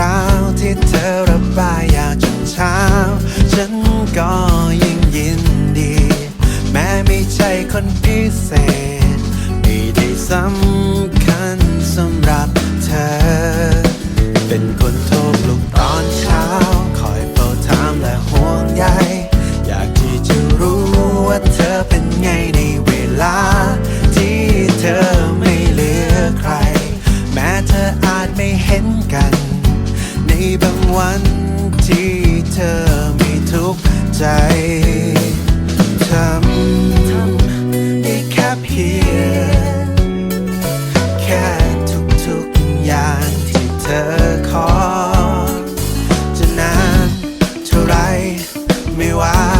ราวที่เธอระบายอยากจนเช้า ฉันก็ยิ่งยินดี แม้ไม่ใช่คนพิเศษ ไม่ได้ซ้ำ meu ar.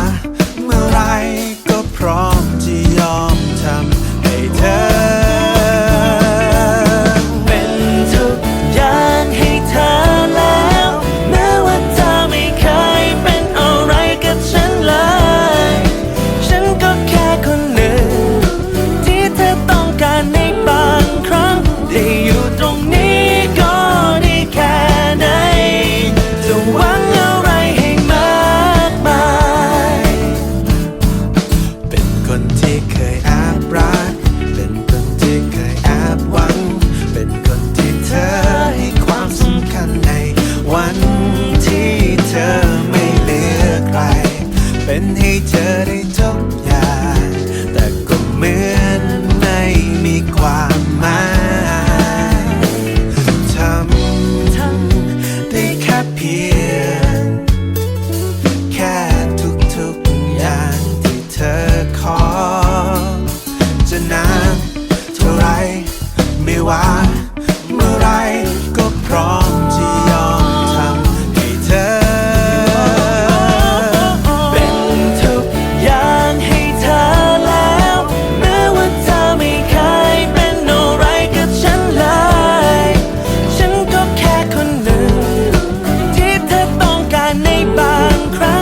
and cry.